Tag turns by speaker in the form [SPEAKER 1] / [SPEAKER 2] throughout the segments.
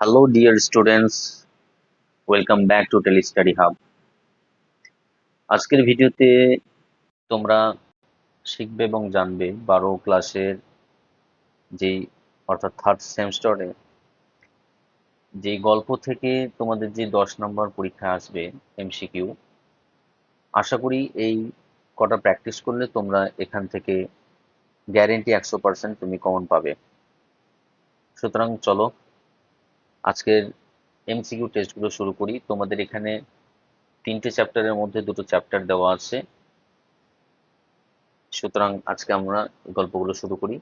[SPEAKER 1] Hello dear students, welcome back to Telestudy Hub. আজকের ভিডিওতে তোমরা শিখবে এবং জানবে বারো ক্লাসের যেই অর্থাৎ থার্ড সেমিস্টারে যেই গল্প থেকে তোমাদের যে দশ নম্বর পরীক্ষা আসবে এমসিকিউ আশা করি এই কটা প্র্যাকটিস করলে তোমরা এখান থেকে গ্যারেন্টি একশো পার্সেন্ট তুমি কমন পাবে সুতরাং চলো আজকের এমসিকিউ টেস্টগুলো শুরু করি। তোমাদের এখানে তিনটে চ্যাপ্টারের মধ্যে দুটো চ্যাপ্টার দেওয়া আছে। সুতরাং আজকে আমরা গল্পগুলো শুরু করি।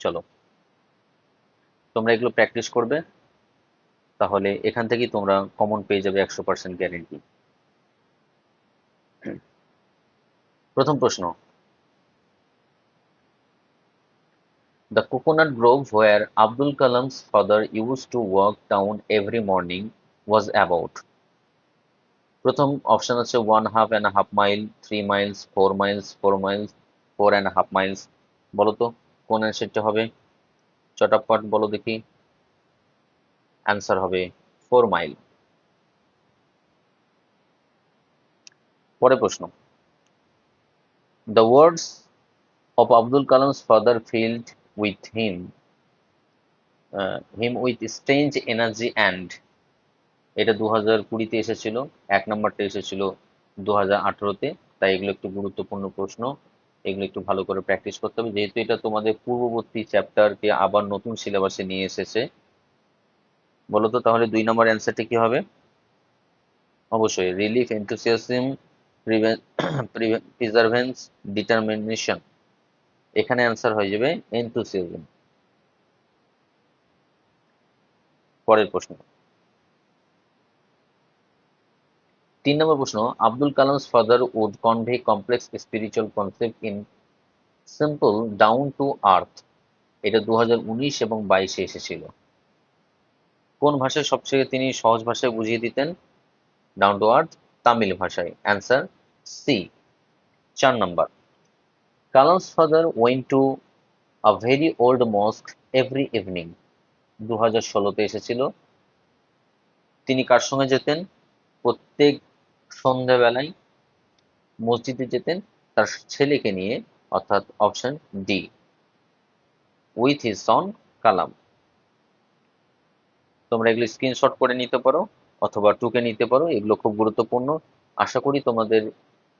[SPEAKER 1] চলো। তোমরা এগুলো প্র্যাকটিস করবে, তাহলে এখান থেকেই তোমরা কমন পেয়ে যাবে একশো পার্সেন্ট গ্যারেন্টি প্রথম প্রশ্ন The coconut grove where Abdul Kalam's father used to walk down every morning was about. প্রথম অপশন আছে one half and half mile three miles four miles four miles four and half miles বলো তো, কোন অ্যান্সারটা হবে? চটাপট বলো দেখি। Answer হবে ফোর মাইল পরে প্রশ্ন। The words of Abdul Kalam's father filled with him him with strange energy and এটা দু হাজার কুড়িতে এসেছিল, এক নম্বরটা এসেছিল দু হাজার তাই এগুলো একটু গুরুত্বপূর্ণ প্রশ্ন, এগুলো একটু ভালো করে প্র্যাকটিস করতে হবে। যেহেতু এটা তোমাদের পূর্ববর্তী চ্যাপ্টারকে আবার নতুন সিলেবাসে নিয়ে এসেছে, বলো তো তাহলে দুই নম্বর অ্যান্সারটা কি হবে? অবশ্যই রিলিফ এনথুসিয়াসিম প্রিজার্ভেন্স ডিটারমিনেশন এখানে অ্যান্সার হয়ে যাবে এনথুসিয়াজম পরের প্রশ্ন। তিন নম্বর প্রশ্ন, Abdul Kalam's father would convey complex spiritual concept in simple down to earth এটা দু হাজার উনিশ এবং বাইশে এসেছিল। কোন ভাষায় সবচেয়ে তিনি সহজ ভাষায় বুঝিয়ে দিতেন? ডাউন টু আর্থ তামিল ভাষায়। অ্যান্সার সি চার নম্বর। Kalam's father went to a very old mosque every evening দু হাজার ষোলোতে এসেছিল। তিনি কার সঙ্গে যেতেন? প্রত্যেক সন্ধ্যাবেলায় মসজিদে যেতেন তার ছেলেকে নিয়ে, অর্থাৎ option D, with his son Kalam. তোমরা এগুলো স্ক্রিনশট করে নিতে পারো অথবা টুকে নিতে পারো। এগুলো খুব গুরুত্বপূর্ণ। আশা করি তোমাদের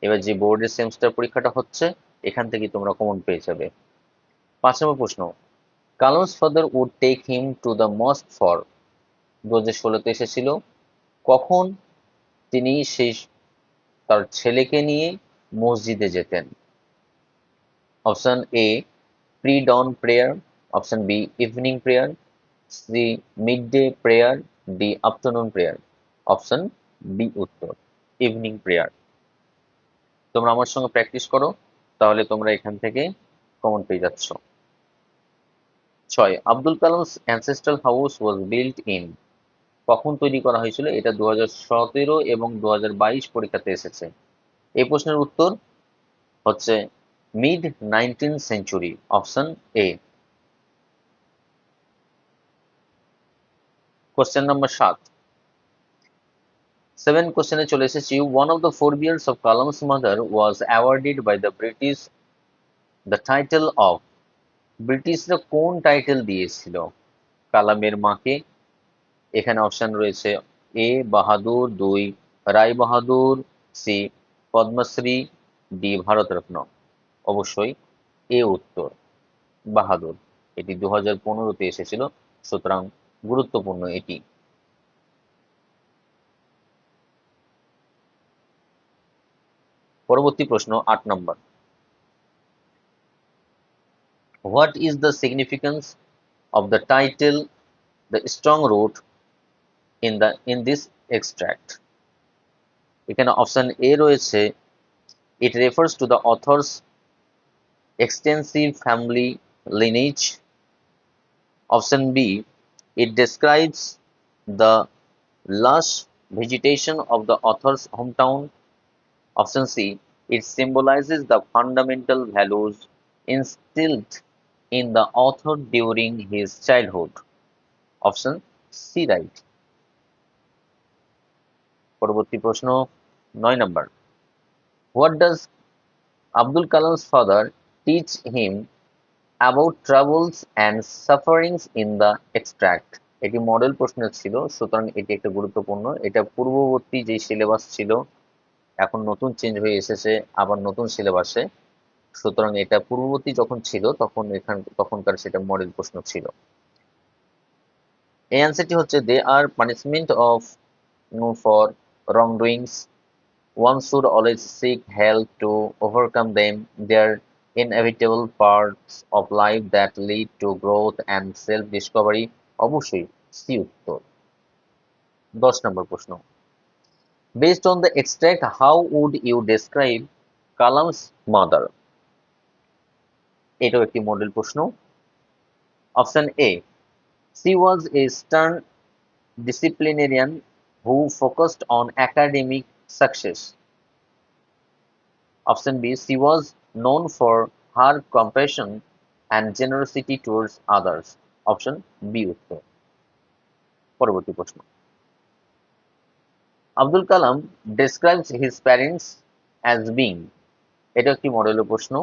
[SPEAKER 1] এবার যে বোর্ডের সেমিস্টার পরীক্ষাটা হচ্ছে এখান থেকে তোমরা কমন পেয়ে যাবে। পাঁচ নম্বর প্রশ্ন Kalam's father would take him to the mosque for দু হাজার ষোলোতে এসেছিল। কখন তিনি সেই তার ছেলেকে নিয়ে মসজিদে যেতেন? Option A pre dawn prayer option B evening prayer C midday prayer D afternoon prayer option B উত্তর। ইভিনিং প্রেয়ার তোমরা আমার সঙ্গে প্র্যাকটিস করো। তাহলে তোমরা এখান থেকে কমন পেয়ে যাচ্ছ। ছয়, Abdul Kalam's ancestral house was built in কখন তৈরি করা হয়েছিল? এটা দু এবং দু পরীক্ষাতে এসেছে। এই প্রশ্নের উত্তর হচ্ছে mid nineteen century option A question number সাত সেভেন কোশ্চেনে চলে এসেছি। One of the forebears of Kalam's mother was awarded by the British the title of ব্রিটিশরা কোন টাইটেল দিয়েছিল? কালামের মাকে। এখানে অপশন রয়েছে এ বাহাদুর, দুই, রায় বাহাদুর সি পদ্মশ্রী ডি ভারতরত্ন। অবশ্যই এ উত্তর, বাহাদুর। এটি দু হাজার পনেরোতে এসেছিল, সুতরাং গুরুত্বপূর্ণ এটি। পরবর্তী প্রশ্ন আট নম্বর। What is the significance of the title the strong root in the in this extract এখানে অপশন এ রয়েছে। It refers to the author's extensive family lineage option b, it describes the lush vegetation of the author's hometown option c it symbolizes the fundamental values instilled in the author during his childhood? Option C right. পরবর্তী প্রশ্ন নয় নম্বর What does Abdul Kalam's father teach him about troubles and sufferings in the extract? এটি model প্রশ্ন ছিল সুতরাং এটি একটা গুরুত্বপূর্ণ এটা পূর্ববর্তী যে সিলেবাস ছিল এখন নতুন চেঞ্জ হয়ে এসেছে, আবার নতুন সিলেবাসে সুতরাং এটা পূর্ববর্তী যখন ছিল, তখন এখান, তখনকার সেটা মডেল প্রশ্ন ছিল। এই অ্যান্সারটি হচ্ছে they are punishment of no for wrong doings one should always seek help to overcome them. They are inevitable parts of life that lead to growth and self-discovery. অবশ্যই সি উত্তর। দশ নম্বর প্রশ্ন। Based on the extract, how would you describe Kalam's mother? এটাও একটি model প্রশ্ন option A She was a stern disciplinarian who focused on academic success. Option B. She was known for her compassion and generosity towards others. Option B উত্তর পরবর্তী প্রশ্ন Abdul Kalam describe his parents as being এটা একটি model প্রশ্ন।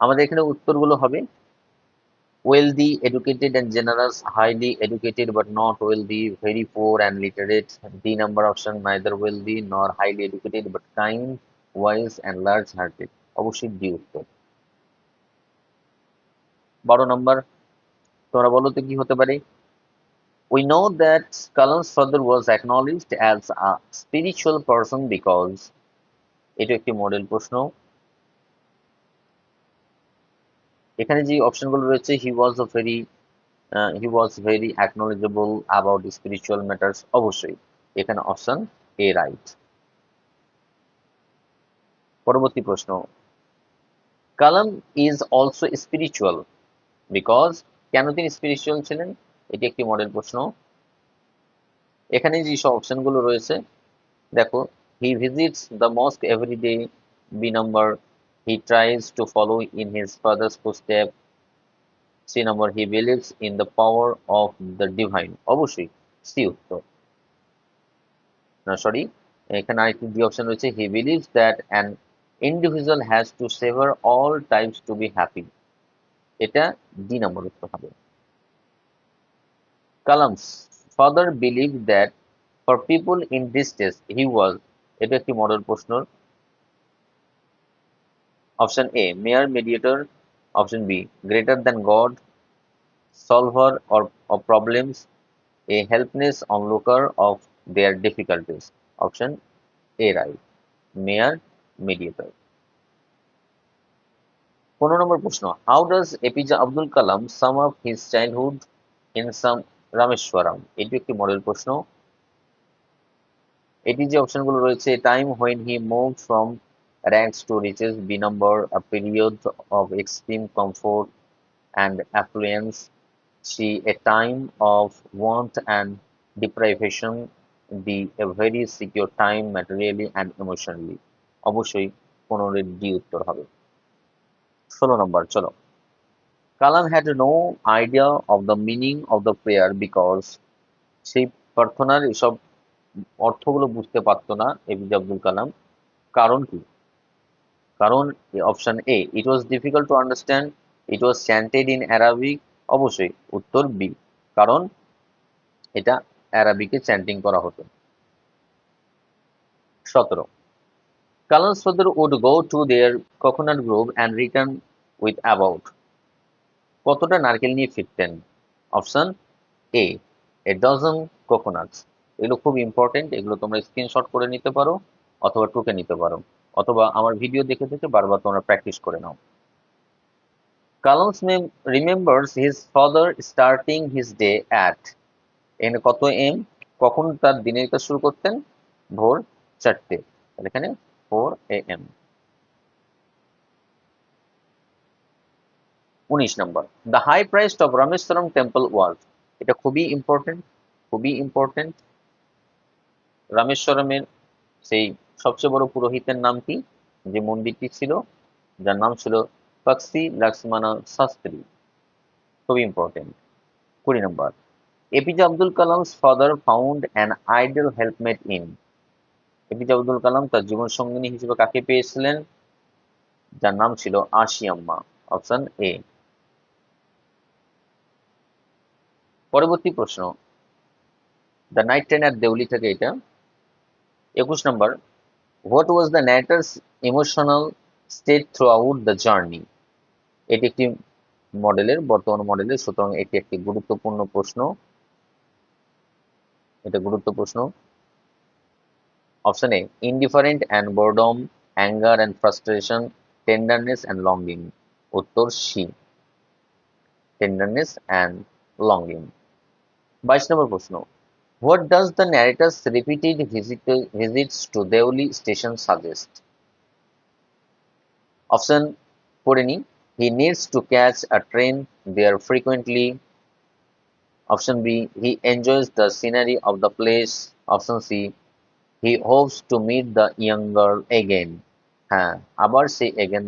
[SPEAKER 1] আমাদের এখানে উত্তরগুলো হবে। Wealthy educated and generous highly educated but not wealthy very poor and literate D number option neither wealthy nor highly educated but kind wise and large hearted অবশ্যই D উত্তর। বারো নম্বর তোমরা বলো তো কি হতে পারে? We know that Kalam's father was acknowledged as a spiritual person because এটা একটি মডেল প্রশ্ন। এখানে যে অপশনগুলো রয়েছে he was a very he was very knowledgeable about spiritual matters অবশ্যই। এখানে অপশন এ রাইট পরবর্তী প্রশ্ন। Kalam is also spiritual because কেন তিনি স্পিরিচুয়াল ছিলেন? এটি একটি মডেল প্রশ্ন। এখানে যে সব অপশনগুলো রয়েছে দেখো he visits the mosque every day B number he tries to follow in his father's footsteps. C number, he believes in the power of the divine অবশ্যই সি উত্তর। না সরি এখানে আরেকটি ডি অপশন রয়েছে। He believes that an individual has to savour all times to be happy এটা D নম্বর উত্তর হবে। Kalam's father believe that for people in distress he was এটা একটি মডেল প্রশ্ন Option A, mere mediator. Option B, greater than God, solver or, of problems, a helpless onlooker of their difficulties. Option A, right. Mere mediator. পনেরো নম্বর প্রশ্ন how does APJ Abdul Kalam sum up his childhood in some Rameswaram. এটি একটি model প্রশ্ন। এটি যে অপশনগুলো রয়েছে time when he move from rags to riches B number a period of extreme comfort and affluence C a time of want and deprivation B a very secure time materially and emotionally অবশ্যই পনেরোর D উত্তর হবে। ষোলো নম্বর চলো। Kalam had no idea of the meaning of the prayer because সেই প্রার্থনার এসব অর্থগুলো বুঝতে পারতো না এপিজে আব্দুল কালাম। কারণ কি? কারণ option A it was difficult to understand it was chanted in Arabic অবশ্যই উত্তর বি কারণ এটা অ্যারাবিকে চ্যান্টিং করা হতো। সতেরো Kalam's father would go to their coconut group and return with about কতটা নারকেল নিয়ে ফিরতেন? অপশন এ এ ডজন কোকোনাটস এগুলো খুব ইম্পর্টেন্ট এগুলো তোমরা স্ক্রিনশট করে নিতে পারো অথবা টুকে নিতে পারো। অথবা আমার ভিডিও দেখে দেখে বারবার তোমরা প্র্যাকটিস করে নাও। Kalam's remembers his father starting his day at এখানে কত এম কখন তার দিনের কাজ শুরু করতেন? ভোর চারটে। এখানে ফোর এ এম উনিশ নম্বর। The high price of Rameswaram temple was এটা খুবই ইম্পর্টেন্ট খুবই ইম্পর্টেন্ট রামেশ্বরমের সেই সবচেয়ে বড় পুরোহিতের নাম কি? যে মন্দিরটি ছিল, যার নাম ছিল পাক্সি লক্ষ্মণা শাস্ত্রী খুবই ইম্পর্টেন্ট কুড়ি নম্বর। APJ Abdul Kalam's father found an idol helpmate in APJ Abdul Kalam তার জীবন সঙ্গিনী হিসেবে কাকে পেয়েছিলেন? যার নাম ছিল আশিয়াম্মা অপশন এ পরবর্তী প্রশ্ন। The night train at Deoli থেকে এটা। একুশ নম্বর। What was the narrator's emotional state throughout the journey এটি একটি মডেলের, বর্তমান মডেলের, সুতরাং এটি একটি গুরুত্বপূর্ণ প্রশ্ন। এটা গুরুত্ব প্রশ্ন। Option A indifferent and boredom anger and frustration tenderness and longing উত্তর সি। টেন্ডারনেস অ্যান্ড লঙ্গিং বাইশ নম্বর প্রশ্ন। What does the narrator's repeated visits to Deoli station suggest option পড়ে নি he needs to catch a train there frequently option B he enjoys the scenery of the place option C he hopes to meet the young girl again হ্যাঁ আবার সে again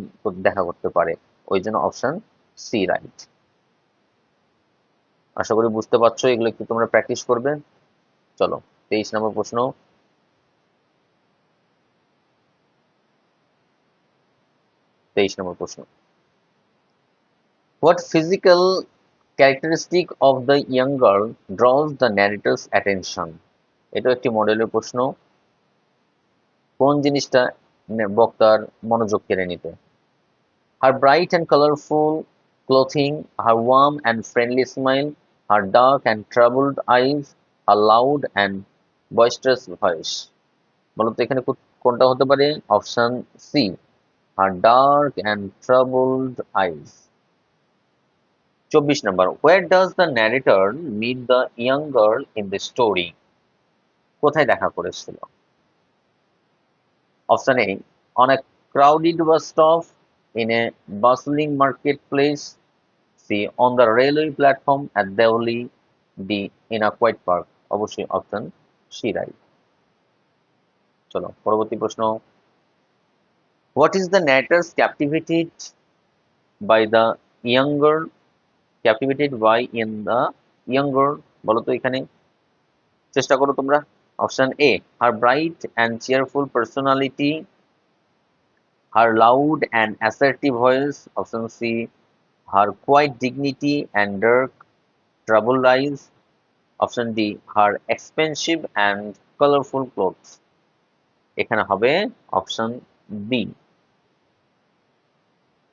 [SPEAKER 1] দেখা করতে পারে। ওই জন্য option C right আশা করি বুঝতে পারছ এগুলো একটু তোমরা প্র্যাকটিস করবে? চলো তেইশ নম্বর প্রশ্ন। তেইশ নম্বর প্রশ্ন। What physical characteristic of the young girl drew the narrator's attention এটা একটি মডেলের প্রশ্ন। কোন জিনিসটা বক্তার মনোযোগ কেড়ে নিতে? Her bright and colourful clothing, her warm and friendly smile, her dark and troubled eyes, her loud and boisterous voice. বলো তো এখানে কোনটা হতে পারে? Option C her dark and troubled eyes চব্বিশ নম্বর where does the narrator meet the young girl in the story কোথায় দেখা করেছিল? Option A on a crowded bus stop in a bustling marketplace, C. On the railway platform at Deoli, D. In a quiet park. অবশ্যই option C right চলো পরবর্তী প্রশ্ন what is the narrator's captivated by the younger captivated by in the younger বলো তো এখানে চেষ্টা করো তোমরা option A her bright and cheerful personality her loud and assertive voice, option C, her quiet dignity and dark troubled eyes, option D, her expensive and colorful clothes. এখানে হবে option B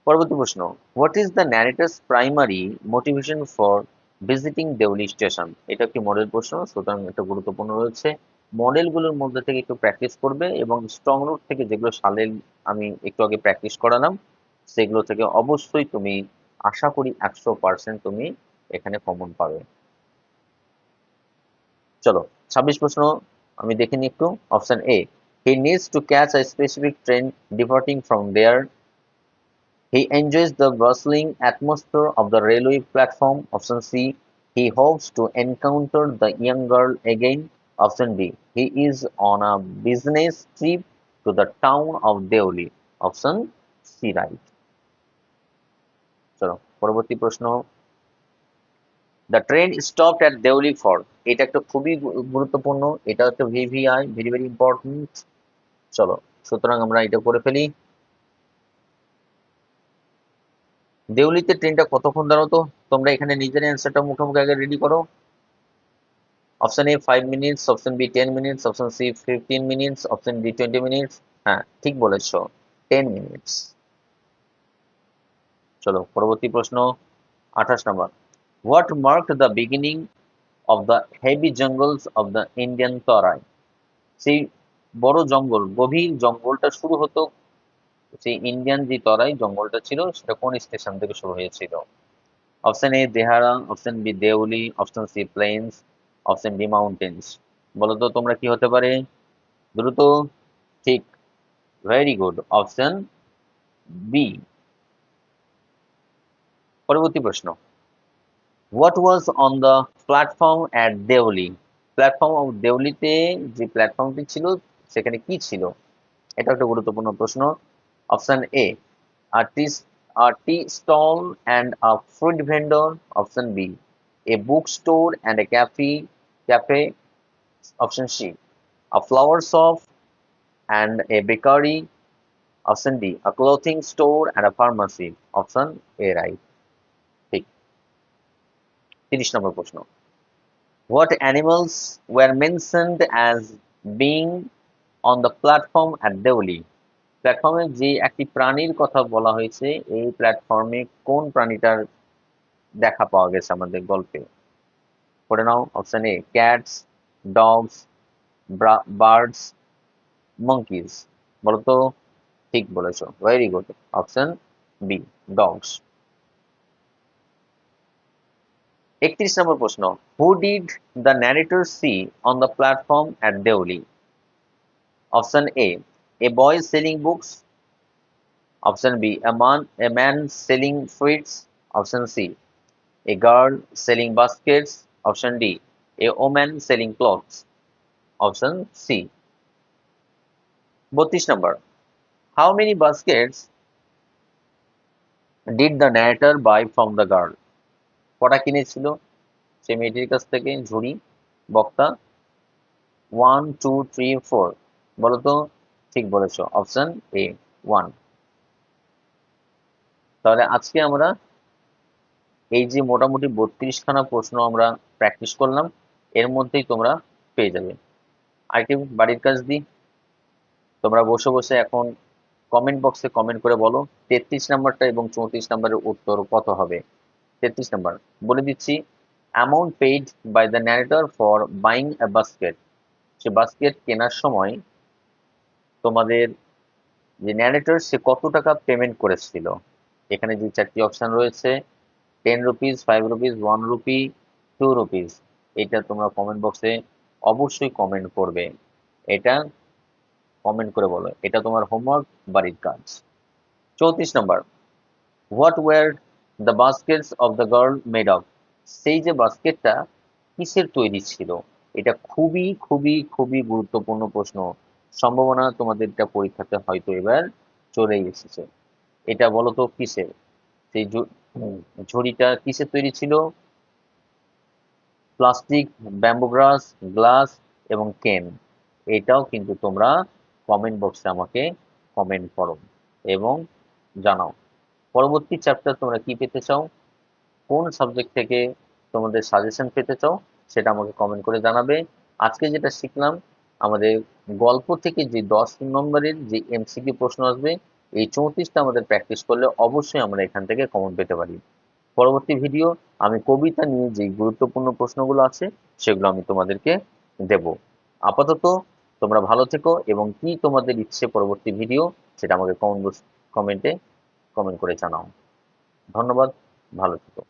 [SPEAKER 1] পরবর্তী প্রশ্ন what is the narrator's primary motivation for visiting Deoli station এটা একটি model প্রশ্ন সুতরাং এটা গুরুত্বপূর্ণ রয়েছে। মডেলগুলোর মধ্যে থেকে একটু প্র্যাকটিস করবে এবং স্ট্রং রুট থেকে যেগুলো সালের আমি একটু আগে প্র্যাকটিস করালাম সেগুলো থেকে অবশ্যই তুমি আশা করি একশো পার্সেন্ট তুমি এখানে কমন পাবে চলো, ছাব্বিশ প্রশ্ন, আমি দেখে নিই একটু option A he needs to catch a specific train departing from there he enjoys the bustling atmosphere of the railway platform option C he hopes to encounter the young girl again Option B. He is on a business trip to the town of Deoli. Option C. Right. চলো, পরবর্তী প্রশ্ন। The train stopped at Deoli for এটা একটা খুবই গুরুত্বপূর্ণ, এটা একটা VVI very very important চলো, সুতরাং আমরা এটা করে ফেলি। দেউলিতে ট্রেনটা কতক্ষণ দাঁড়াতো? তোমরা এখানে নিজের অ্যান্সারটা মুখোমুখি আগে রেডি করো। Option A five minutes option B ten minutes option C fifteen minutes option D twenty minutes হ্যাঁ ঠিক বলেছ টেন মিনিটস চলো, পরবর্তী প্রশ্ন, আঠাশ নম্বর। What mark the beginning of the heavy jungles of the Indian Terai সেই বড় জঙ্গল, গভীর জঙ্গলটা শুরু হতো, সেই ইন্ডিয়ান যে তরাই জঙ্গলটা ছিল, সেটা কোন স্টেশন থেকে শুরু হয়েছিল? Option A Dehra option B Deoli option C plains option D mountains বলো তো, তোমরা কি হতে পারে? দ্রুত, ঠিক ভেরি গুড অপশন বি পরবর্তী প্রশ্ন। What was on the platform at Deoli platform of দেউলিতে যে প্ল্যাটফর্মটি ছিল, সেখানে কি ছিল? এটা একটা গুরুত্বপূর্ণ প্রশ্ন। Option A tea stall and a food vendor option B a book store and a cafe cafe option C a flower shop and a bakery option D a clothing store and a pharmacy option A right তিরিশ নম্বর প্রশ্ন। What animals were mentioned as being on the platform at Deoli প্ল্যাটফর্মে যে একটি প্রাণীর কথা বলা হয়েছে, এই প্ল্যাটফর্মে কোন প্রাণীটার দেখা পাওয়া গেছে আমাদের গল্পে? পড়ে নাও option A cats dogs birds monkeys বলতো ঠিক বলেছ। Very good option B dogs একত্রিশ নম্বর প্রশ্ন who did the narrator see on the platform at Deoli option A a boy selling books option b a man a man selling fruits option c a girl selling baskets option d a woman selling clothes option c 32 number how many baskets did the narrator buy from the girl কটা কিনেছিল? সে মেয়েটির কাছ থেকে, ঝুড়ি, বক্তা। One two three four বলো তো ঠিক বলেছ। অপশন এ ওয়ান তাহলে আজকে আমরা এই যে মোটামুটি বত্রিশখানা প্রশ্ন আমরা প্র্যাকটিস করলাম, এর মধ্যেই তোমরা পেয়ে যাবে। আরেকটি বাড়ির কাজ দিই। তোমরা বসে বসে এখন কমেন্ট বক্সে কমেন্ট করে বলো, তেত্রিশ নাম্বারটা এবং চৌত্রিশ নাম্বারের উত্তর কত হবে। তেত্রিশ নাম্বার। বলে দিচ্ছি amount paid by the narrator for buying a basket say basket কেনার সময় তোমাদের যে ন্যারেটর সে কত টাকা পেমেন্ট করেছিল? এখানে যে চারটি অপশন রয়েছে ten rupees five rupees one rupee two rupees এটা তোমরা কমেন্ট বক্সে অবশ্যই কমেন্ট করবে। এটা কমেন্ট করে বলো, এটা তোমার হোমওয়ার্ক বাড়ির কাজ। চৌত্রিশ নম্বর what were the baskets of the girl made of সেই যে বাস্কেটটা কিসের তৈরি ছিল? এটা খুবই খুবই খুবই গুরুত্বপূর্ণ প্রশ্ন। সম্ভাবনা তোমাদের এটা পরীক্ষাতে হয়তো এবার চলেই এসেছে। এটা বলো তো কিসের? সেই ঝুড়িটা কিসের তৈরি ছিল? প্লাস্টিক ব্যাম্বোগ্রাস গ্লাস এবং কেন। এটাও কিন্তু তোমরা কমেন্ট বক্সে আমাকে কমেন্ট করো এবং জানাও। পরবর্তী চ্যাপ্টার তোমরা কি পেতে চাও? কোন সাবজেক্ট থেকে তোমাদের সাজেশন পেতে চাও? সেটা আমাকে কমেন্ট করে জানাবে। আজকে যেটা শিখলাম, আমাদের গল্প থেকে যে দশ নম্বরের যে এমসিকিউ প্রশ্ন আসবে, এই চৌত্রিশটা আমাদের প্র্যাকটিস করলে অবশ্যই আমরা এখান থেকে কমন পেতে পারি। পরবর্তী ভিডিও আমি কবিতা নিয়ে যে গুরুত্বপূর্ণ প্রশ্নগুলো আছে, সেগুলো আমি তোমাদেরকে দেব। আপাতত তোমরা ভালো থেকো এবং কি তোমাদের ইচ্ছে পরবর্তী ভিডিও সেটা আমাকে কমেন্ট কমেন্টে কমেন্ট করে জানাও। ধন্যবাদ ভালো থেকো।